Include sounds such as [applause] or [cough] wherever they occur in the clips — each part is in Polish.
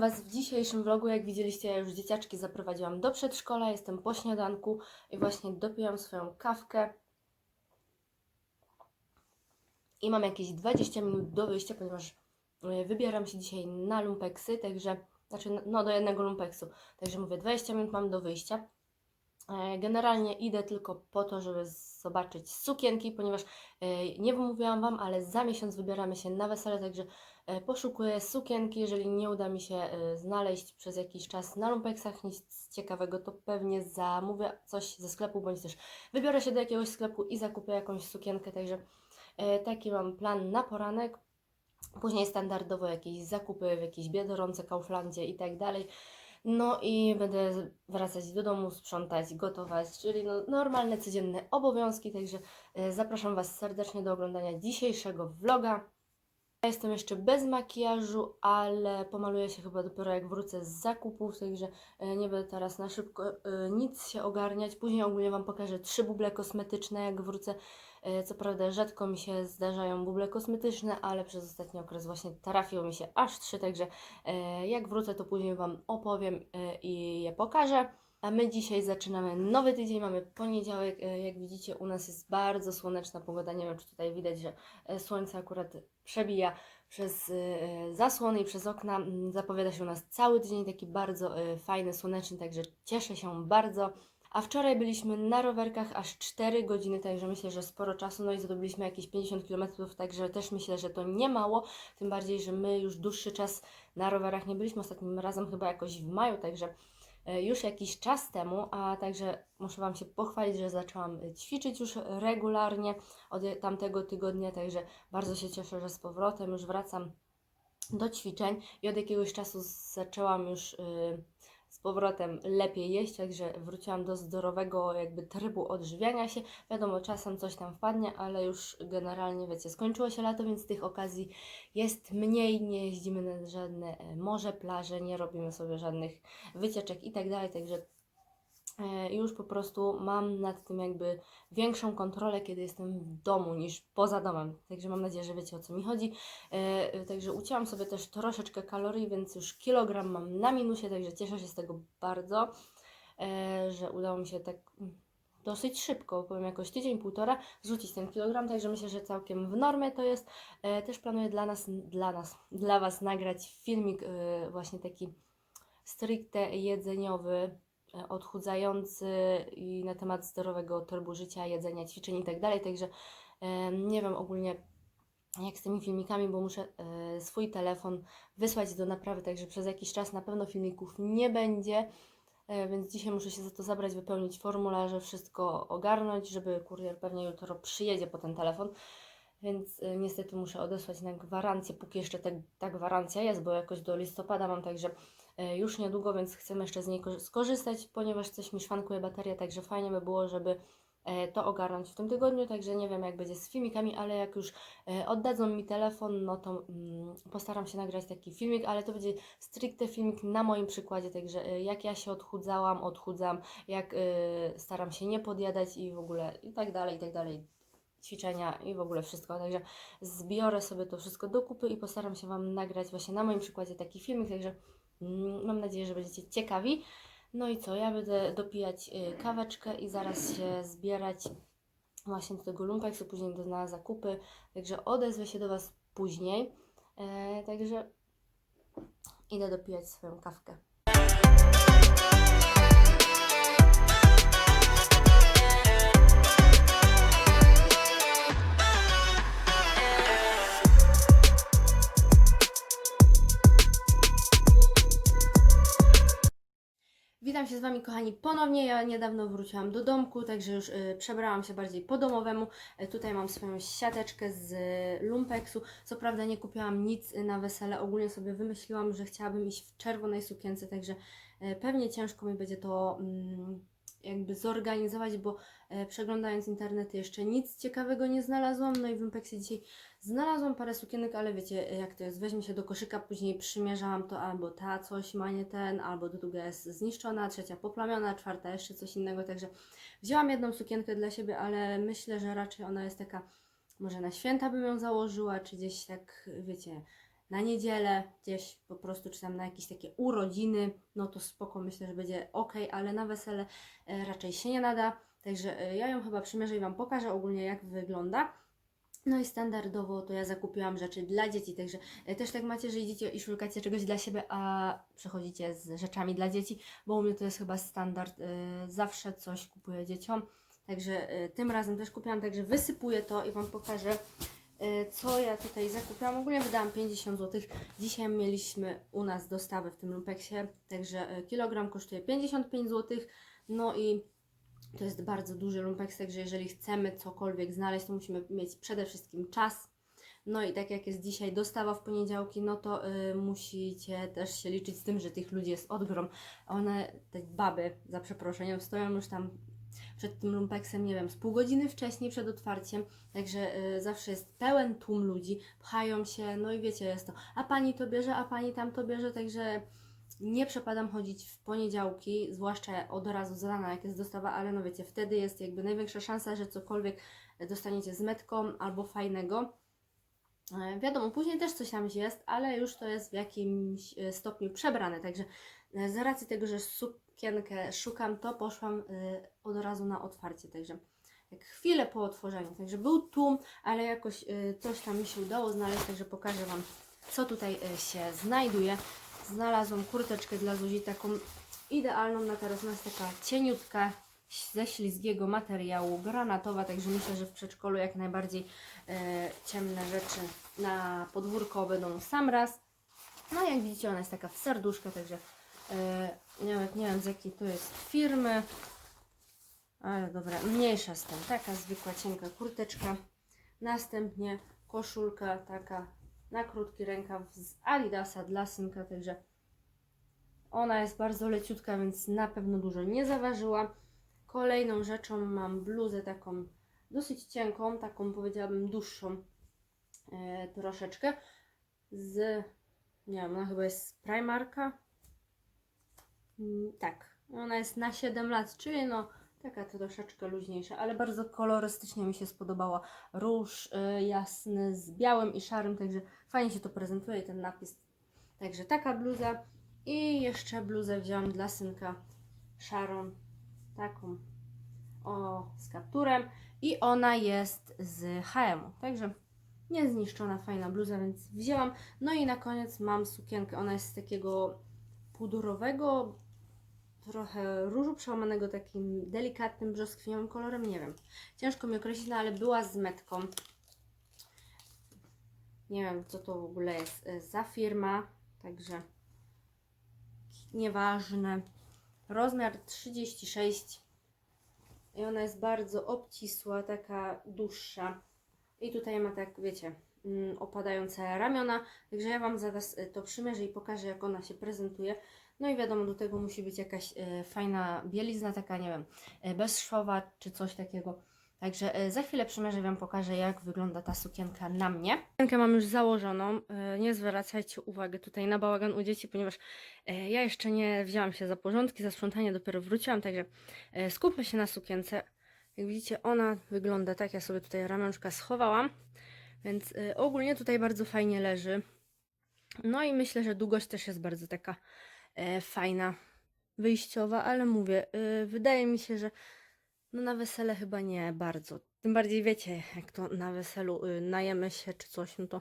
Was w dzisiejszym vlogu. Jak widzieliście, ja już dzieciaczki zaprowadziłam do przedszkola. Jestem po śniadanku i właśnie dopiłam swoją kawkę. I mam jakieś 20 minut do wyjścia, ponieważ e, wybieram się dzisiaj na lumpeksy, także, znaczy no do jednego lumpeksu. Także mówię, 20 minut mam do wyjścia. E, Generalnie idę tylko po to, żeby zobaczyć sukienki, ponieważ e, nie wymówiłam Wam, ale za miesiąc wybieramy się na wesele, także poszukuję sukienki. Jeżeli nie uda mi się e, znaleźć przez jakiś czas na lumpeksach nic ciekawego, to pewnie zamówię coś ze sklepu, bądź też wybiorę się do jakiegoś sklepu i zakupię jakąś sukienkę, także e, taki mam plan na poranek. Później standardowo jakieś zakupy w jakiejś Biedronce, Kauflandzie i tak dalej. No i będę wracać do domu, sprzątać, gotować, czyli no, normalne, codzienne obowiązki. Także e, zapraszam Was serdecznie do oglądania dzisiejszego vloga. Ja jestem jeszcze bez makijażu, ale pomaluję się chyba dopiero jak wrócę z zakupów, także e, nie będę teraz na szybko e, nic się ogarniać. Później ogólnie Wam pokażę trzy buble kosmetyczne, jak wrócę. E, Co prawda rzadko mi się zdarzają buble kosmetyczne, ale przez ostatni okres właśnie trafiło mi się aż trzy, także jak wrócę, to później Wam opowiem i je pokażę. A my dzisiaj zaczynamy nowy tydzień, mamy poniedziałek. E, Jak widzicie, u nas jest bardzo słoneczna pogoda. Nie wiem, czy tutaj widać, że e, słońce akurat przebija przez e, zasłony i przez okna. Mm, Zapowiada się u nas cały tydzień taki bardzo fajny, słoneczny, także cieszę się bardzo. A wczoraj byliśmy na rowerkach aż 4 godziny, także myślę, że sporo czasu. No i zdobyliśmy jakieś 50 km, także też myślę, że to nie mało. Tym bardziej, że my już dłuższy czas na rowerach nie byliśmy. Ostatnim razem chyba jakoś w maju, także już jakiś czas temu, a także muszę Wam się pochwalić, że zaczęłam e, ćwiczyć już regularnie od tamtego tygodnia, także bardzo się cieszę, że z powrotem już wracam do ćwiczeń i od jakiegoś czasu zaczęłam już y, z powrotem lepiej jeść, także wróciłam do zdrowego jakby trybu odżywiania się. Wiadomo, czasem coś tam wpadnie, ale już generalnie, wiecie, skończyło się lato, więc tych okazji jest mniej, nie jeździmy na żadne e, morze, plaże, nie robimy sobie żadnych wycieczek i tak także już po prostu mam nad tym jakby większą kontrolę, kiedy jestem w domu niż poza domem. Także mam nadzieję, że wiecie o co mi chodzi. E, e, Także ucięłam sobie też troszeczkę kalorii, więc już kilogram mam na minusie, także cieszę się z tego bardzo, e, że udało mi się tak mm, dosyć szybko, powiem jakoś tydzień, półtora, zrzucić ten kilogram, także myślę, że całkiem w normie to jest. E, Też planuję dla nas, dla nas, dla Was nagrać filmik e, właśnie taki stricte jedzeniowy, e, odchudzający i na temat zdrowego trybu życia, jedzenia, ćwiczeń i tak dalej. Także e, nie wiem ogólnie jak z tymi filmikami, bo muszę e, swój telefon wysłać do naprawy, także przez jakiś czas na pewno filmików nie będzie. E, Więc dzisiaj muszę się za to zabrać, wypełnić formularze, wszystko ogarnąć, żeby kurier pewnie jutro przyjedzie po ten telefon. Więc e, niestety muszę odesłać na gwarancję, póki jeszcze ta, ta gwarancja jest, bo jakoś do listopada mam, także e, już niedługo, więc chcę jeszcze z niej ko- skorzystać, ponieważ coś mi szwankuje bateria, także fajnie by było, żeby e, to ogarnąć w tym tygodniu, także nie wiem jak będzie z filmikami, ale jak już e, oddadzą mi telefon, no to mm, postaram się nagrać taki filmik, ale to będzie stricte filmik na moim przykładzie, także e, jak ja się odchudzałam, odchudzam, jak e, staram się nie podjadać i w ogóle i tak dalej, i tak dalej ćwiczenia i w ogóle wszystko. Także zbiorę sobie to wszystko do kupy i postaram się Wam nagrać właśnie na moim przykładzie taki filmik, także mm, mam nadzieję, że będziecie ciekawi. No i co, ja będę dopijać y, kaweczkę i zaraz się zbierać właśnie do tego lumpeksu, później do, na zakupy, także odezwę się do Was później. E, także idę dopijać swoją kawkę. Witam się z Wami, kochani, ponownie. Ja niedawno wróciłam do domku, także już y, przebrałam się bardziej po domowemu. Y, tutaj mam swoją siateczkę z y, lumpeksu. Co prawda nie kupiłam nic y, na wesele, ogólnie sobie wymyśliłam, że chciałabym iść w czerwonej sukience, także y, pewnie ciężko mi będzie to mm, jakby zorganizować, bo e, przeglądając internety jeszcze nic ciekawego nie znalazłam. No i w lumpeksie dzisiaj znalazłam parę sukienek, ale wiecie e, jak to jest, weźmie się do koszyka, później przymierzałam to albo ta coś ma nie ten, albo druga jest zniszczona, trzecia poplamiona, czwarta jeszcze coś innego, także wzięłam jedną sukienkę dla siebie, ale myślę, że raczej ona jest taka, może na święta bym ją założyła, czy gdzieś tak, wiecie, na niedzielę gdzieś po prostu, czy tam na jakieś takie urodziny, no to spoko, myślę, że będzie ok, ale na wesele e, raczej się nie nada. Także e, ja ją chyba przymierzę i Wam pokażę ogólnie jak wygląda. No i standardowo to ja zakupiłam rzeczy dla dzieci, także e, też tak macie, że idziecie i szukacie czegoś dla siebie, a przechodzicie z rzeczami dla dzieci, bo u mnie to jest chyba standard, zawsze coś kupuję dzieciom. Także tym razem też kupiłam, także wysypuję to i Wam pokażę, co ja tutaj zakupiłam. Ogólnie wydałam 50 zł. Dzisiaj mieliśmy u nas dostawę w tym lumpeksie, także e, kilogram kosztuje 55 zł. No i to jest bardzo duży lumpeks, także jeżeli chcemy cokolwiek znaleźć, to musimy mieć przede wszystkim czas. No i tak jak jest dzisiaj dostawa w poniedziałki, no to y, musicie też się liczyć z tym, że tych ludzi jest odgrom. One, te baby, za przeproszeniem, stoją już tam przed tym lumpeksem, nie wiem, z pół godziny wcześniej przed otwarciem, także y, zawsze jest pełen tłum ludzi, pchają się, no i wiecie, jest to, a pani to bierze, a pani tam to bierze, także nie przepadam chodzić w poniedziałki, zwłaszcza od razu z rana, jak jest dostawa, ale no wiecie, wtedy jest jakby największa szansa, że cokolwiek dostaniecie z metką albo fajnego. E, Wiadomo, później też coś tam jest, ale już to jest w jakimś e, stopniu przebrane, także e, z racji tego, że sukienkę szukam, to poszłam e, od razu na otwarcie, także chwilę po otworzeniu, także był tłum, ale jakoś e, coś tam mi się udało znaleźć, także pokażę Wam, co tutaj e, się znajduje. Znalazłam kurteczkę dla Zuzi, taką idealną na teraz, jest taka cieniutka, ze ślizgiego materiału, granatowa, także myślę, że w przedszkolu jak najbardziej e, ciemne rzeczy na podwórko będą sam raz. No jak widzicie, ona jest taka w serduszko, także nawet nie wiem z jakiej to jest firmy, ale dobra, mniejsza z tym, taka zwykła cienka kurteczka. Następnie koszulka taka na krótki rękaw z Adidasa dla synka, także ona jest bardzo leciutka, więc na pewno dużo nie zaważyła. Kolejną rzeczą mam bluzę taką dosyć cienką, taką powiedziałabym dłuższą e, troszeczkę z, nie wiem, ona chyba jest z Primarka. Mm, tak, ona jest na 7 lat, czyli no taka troszeczkę luźniejsza, ale bardzo kolorystycznie mi się spodobała. Róż y, jasny z białym i szarym, także fajnie się to prezentuje ten napis. Także taka bluza. I jeszcze bluzę wziąłam dla synka. Szarą, taką. O, z kapturem. I ona jest z H&M, także niezniszczona, fajna bluza, więc wzięłam. No i na koniec mam sukienkę, ona jest z takiego pudrowego, trochę różu przełamanego takim delikatnym, brzoskwiniowym kolorem, nie wiem. Ciężko mi określić, no ale była z metką. Nie wiem, co to w ogóle jest e, za firma, także nieważne. Rozmiar 36 i ona jest bardzo obcisła, taka dłuższa. I tutaj ma tak, wiecie, mm, opadające ramiona. Także ja Wam zaraz e, to przymierzę i pokażę, jak ona się prezentuje. No i wiadomo, do tego musi być jakaś e, fajna bielizna, taka, nie wiem, e, bezszwowa czy coś takiego. Także e, za chwilę przymierzę Wam pokażę, jak wygląda ta sukienka na mnie. Sukienkę mam już założoną. Nie zwracajcie uwagi tutaj na bałagan u dzieci, ponieważ ja jeszcze nie wzięłam się za porządki, za sprzątanie dopiero wróciłam, także skupmy się na sukience. Jak widzicie, ona wygląda tak, ja sobie tutaj ramionczka schowałam, więc ogólnie tutaj bardzo fajnie leży. No i myślę, że długość też jest bardzo taka fajna, wyjściowa, ale mówię, e, wydaje mi się, że no na wesele chyba nie bardzo. Tym bardziej wiecie, jak to na weselu y, najemy się czy coś, no to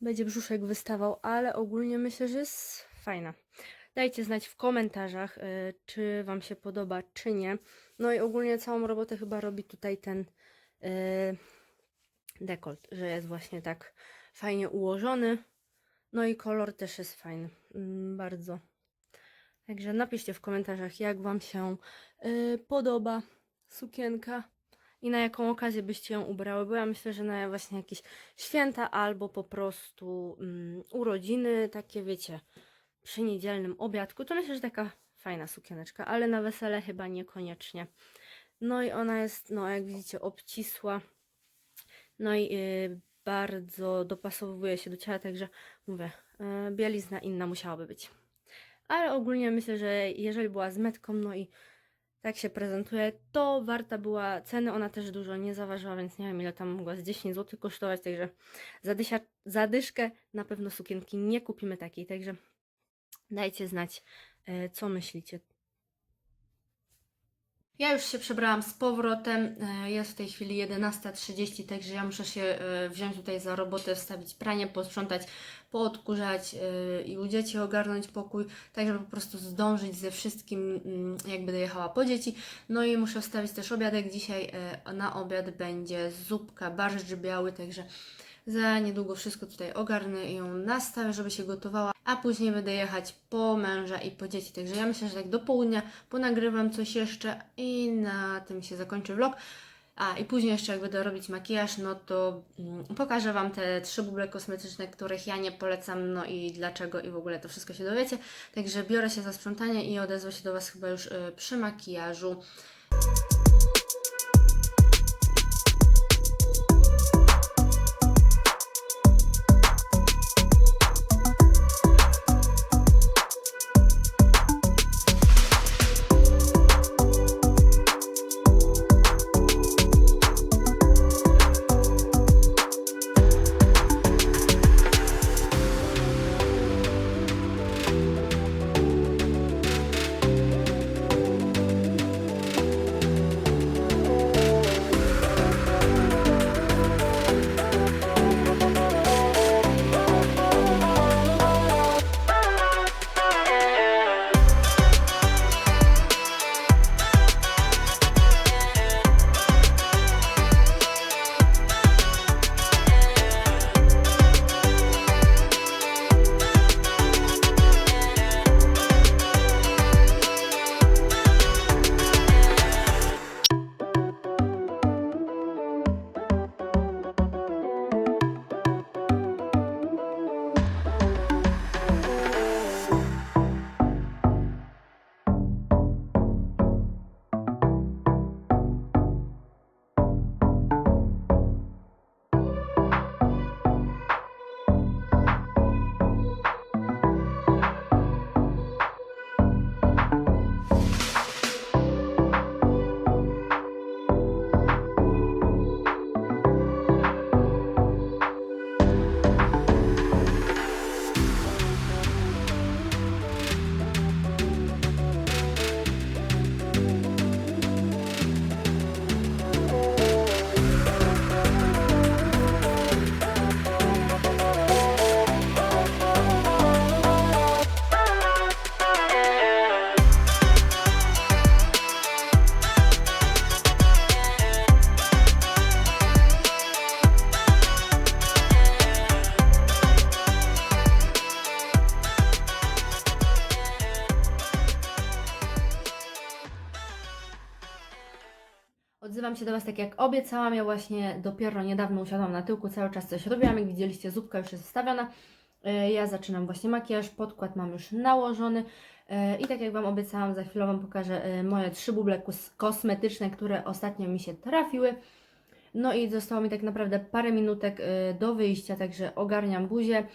będzie brzuszek wystawał, ale ogólnie myślę, że jest fajna. Dajcie znać w komentarzach, y, czy Wam się podoba, czy nie. No i ogólnie całą robotę chyba robi tutaj ten y, dekolt, że jest właśnie tak fajnie ułożony. No i kolor też jest fajny, mm, bardzo. Także napiszcie w komentarzach, jak Wam się y, podoba sukienka i na jaką okazję byście ją ubrały, bo ja myślę, że na właśnie jakieś święta albo po prostu mm, urodziny, takie wiecie, przy niedzielnym obiadku, to myślę, że taka fajna sukieneczka, ale na wesele chyba niekoniecznie. No i ona jest, no jak widzicie, obcisła, no i y, bardzo dopasowuje się do ciała, także mówię, y, bielizna inna musiałaby być. Ale ogólnie myślę, że jeżeli była z metką, no i Tak się prezentuje. To warta była ceny, ona też dużo nie zaważyła, więc nie wiem ile tam mogła z 10 zł kosztować, także za, dysia, za dyszkę na pewno sukienki nie kupimy takiej, także dajcie znać, e, co myślicie. Ja już się przebrałam z powrotem. e, Jest w tej chwili 11.30, także ja muszę się e, wziąć tutaj za robotę, wstawić pranie, posprzątać, poodkurzać e, i u dzieci ogarnąć pokój, tak żeby po prostu zdążyć ze wszystkim, mm, jak będę jechała po dzieci. No i muszę wstawić też obiadek. Dzisiaj na obiad będzie zupka, barszcz biały, także za niedługo wszystko tutaj ogarnę i ją nastawię, żeby się gotowała, a później będę jechać po męża i po dzieci. Także ja myślę, że tak do południa ponagrywam coś jeszcze i na tym się zakończy vlog. A i później jeszcze jak będę robić makijaż, no to mm, pokażę Wam te trzy buble kosmetyczne, których ja nie polecam, no i dlaczego i w ogóle to wszystko się dowiecie. Także biorę się za sprzątanie i odezwę się do Was chyba już y, przy makijażu. Was tak jak obiecałam. Ja właśnie dopiero niedawno usiadłam na tyłku, cały czas coś robiłam. Jak widzieliście, zupka już jest wstawiona. E, Ja zaczynam właśnie makijaż, podkład mam już nałożony. E, I tak jak Wam obiecałam, za chwilę Wam pokażę e, moje trzy buble kos- kosmetyczne, które ostatnio mi się trafiły. No i zostało mi tak naprawdę parę minutek do wyjścia, także ogarniam buzię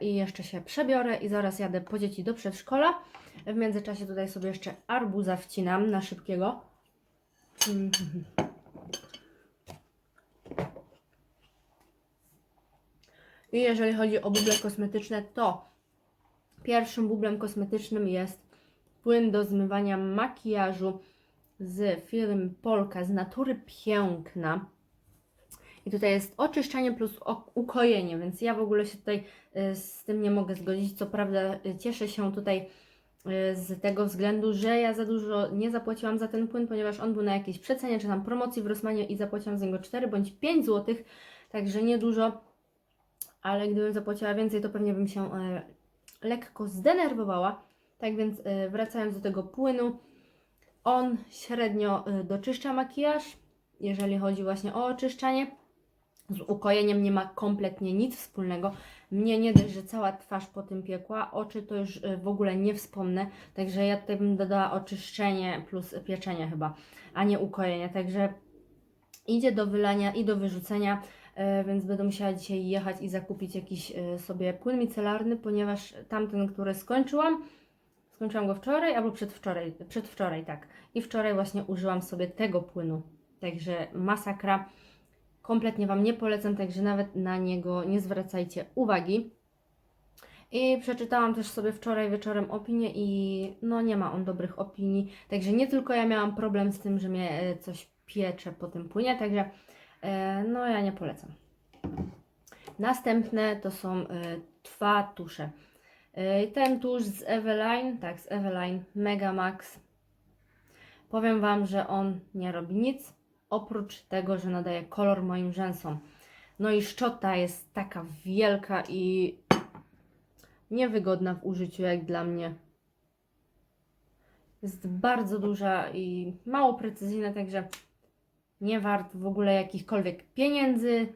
i jeszcze się przebiorę i zaraz jadę po dzieci do przedszkola. W międzyczasie tutaj sobie jeszcze arbuza wcinam na szybkiego. Mhm. [laughs] I jeżeli chodzi o buble kosmetyczne, to pierwszym bublem kosmetycznym jest płyn do zmywania makijażu z firmy Polka z natury piękna. I tutaj jest oczyszczanie plus ukojenie, więc ja w ogóle się tutaj y, z tym nie mogę zgodzić. Co prawda y, cieszę się tutaj y, z tego względu, że ja za dużo nie zapłaciłam za ten płyn, ponieważ on był na jakiejś przecenie czy tam promocji w Rossmanie i zapłaciłam za niego 4 bądź 5 zł, także niedużo, ale gdybym zapłaciła więcej, to pewnie bym się e, lekko zdenerwowała. Tak więc e, wracając do tego płynu, on średnio e, doczyszcza makijaż, jeżeli chodzi właśnie o oczyszczanie. Z ukojeniem nie ma kompletnie nic wspólnego. Mnie nie dość, że cała twarz po tym piekła, oczy to już e, w ogóle nie wspomnę. Także ja tutaj bym dodała oczyszczenie plus pieczenie chyba, a nie ukojenie. Także idzie do wylania i do wyrzucenia, więc będę musiała dzisiaj jechać i zakupić jakiś e, sobie płyn micelarny, ponieważ tamten, który skończyłam, Skończyłam go wczoraj albo przedwczoraj, przedwczoraj, tak. I wczoraj właśnie użyłam sobie tego płynu. Także masakra. Kompletnie Wam nie polecam, także nawet na niego nie zwracajcie uwagi. I przeczytałam też sobie wczoraj wieczorem opinię i no nie ma on dobrych opinii. Także nie tylko ja miałam problem z tym, że mnie e, coś piecze po tym płynie, także e, no ja nie polecam. Następne to są e, dwa tusze. E, Ten tusz z Eveline, tak, z Eveline Mega Max. Powiem Wam, że on nie robi nic, oprócz tego, że nadaje kolor moim rzęsom. No i szczota jest taka wielka i niewygodna w użyciu, jak dla mnie. Jest bardzo duża i mało precyzyjna, także nie wart w ogóle jakichkolwiek pieniędzy.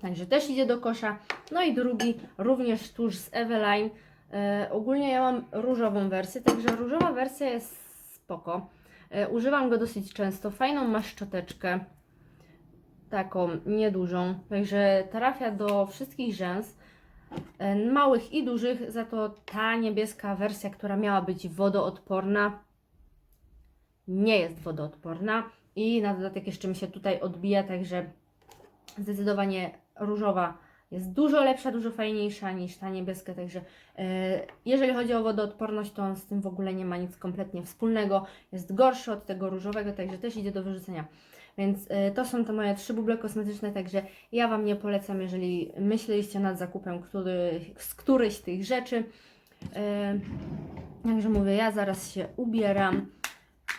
Także też idzie do kosza. No i drugi, również tuż z Eveline. E, ogólnie ja mam różową wersję, także różowa wersja jest spoko. E, używam go dosyć często. Fajną ma szczoteczkę. Taką niedużą. Także trafia do wszystkich rzęs. E, małych i dużych, za to ta niebieska wersja, która miała być wodoodporna, nie jest wodoodporna i na dodatek jeszcze mi się tutaj odbija, także zdecydowanie różowa jest dużo lepsza, dużo fajniejsza niż ta niebieska, także e, jeżeli chodzi o wodoodporność, to on z tym w ogóle nie ma nic kompletnie wspólnego, jest gorszy od tego różowego, także też idzie do wyrzucenia. Więc e, to są te moje trzy buble kosmetyczne, także ja Wam nie polecam, jeżeli myśleliście nad zakupem który, z którejś z tych rzeczy. E, Także mówię, ja zaraz się ubieram,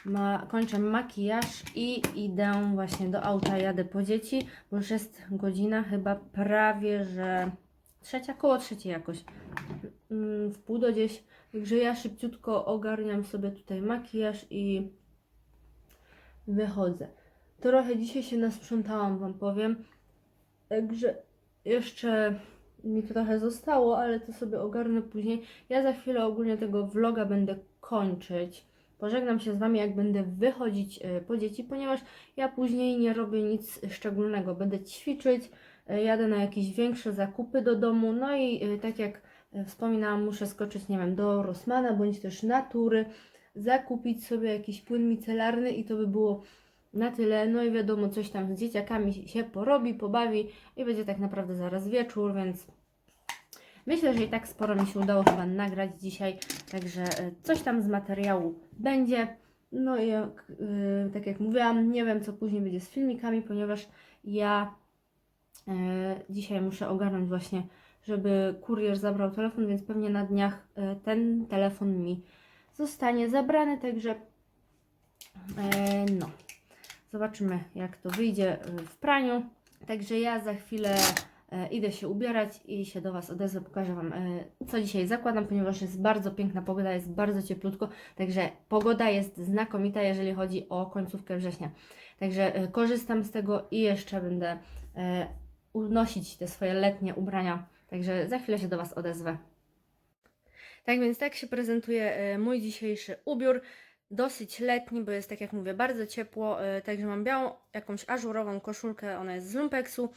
ma, kończę makijaż i idę właśnie do auta, jadę po dzieci, bo już jest godzina chyba prawie, że trzecia, koło trzeciej jakoś, Mm, w pół do gdzieś. Także ja szybciutko ogarniam sobie tutaj makijaż i wychodzę. Trochę dzisiaj się nasprzątałam, Wam powiem. Także jeszcze mi trochę zostało, ale to sobie ogarnę później. Ja za chwilę ogólnie tego vloga będę kończyć. Pożegnam się z Wami, jak będę wychodzić e, po dzieci, ponieważ ja później nie robię nic szczególnego. Będę ćwiczyć, e, jadę na jakieś większe zakupy do domu, no i e, tak jak wspominałam, muszę skoczyć, nie wiem, do Rossmana bądź też Natury, zakupić sobie jakiś płyn micelarny i to by było na tyle. No i wiadomo, coś tam z dzieciakami się porobi, pobawi i będzie tak naprawdę zaraz wieczór, więc myślę, że i tak sporo mi się udało chyba nagrać dzisiaj, także e, coś tam z materiału będzie. No i jak, e, tak jak mówiłam, nie wiem co później będzie z filmikami, ponieważ ja e, dzisiaj muszę ogarnąć właśnie, żeby kurier zabrał telefon, więc pewnie na dniach e, ten telefon mi zostanie zabrany, także e, no. Zobaczymy, jak to wyjdzie w praniu. Także ja za chwilę idę się ubierać i się do Was odezwę. Pokażę Wam, e, co dzisiaj zakładam, ponieważ jest bardzo piękna pogoda, jest bardzo cieplutko. Także pogoda jest znakomita, jeżeli chodzi o końcówkę września. Także e, korzystam z tego i jeszcze będę e, unosić te swoje letnie ubrania. Także za chwilę się do Was odezwę. Tak więc tak się prezentuje e, mój dzisiejszy ubiór. Dosyć letni, bo jest tak jak mówię, bardzo ciepło. e, Także mam białą, jakąś ażurową koszulkę, ona jest z lumpeksu.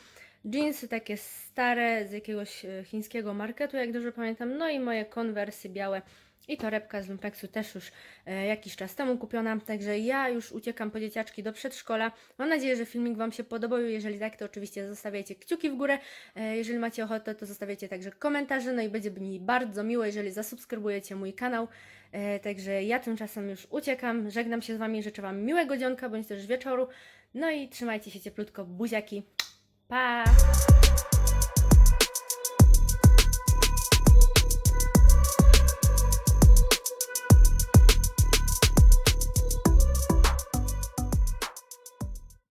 Jeansy takie stare, z jakiegoś e, chińskiego marketu, jak dobrze pamiętam. No i moje konwersy białe i torebka z lumpeksu też już e, jakiś czas temu kupiona. Także ja już uciekam po dzieciaczki do przedszkola. Mam nadzieję, że filmik Wam się podobał. Jeżeli tak, to oczywiście zostawiajcie kciuki w górę. E, Jeżeli macie ochotę, to zostawiajcie także komentarze. No i będzie mi bardzo miło, jeżeli zasubskrybujecie mój kanał. Także ja tymczasem już uciekam. Żegnam się z Wami. Życzę Wam miłego dzionka bądź też wieczoru. No i trzymajcie się cieplutko. Buziaki. Bye.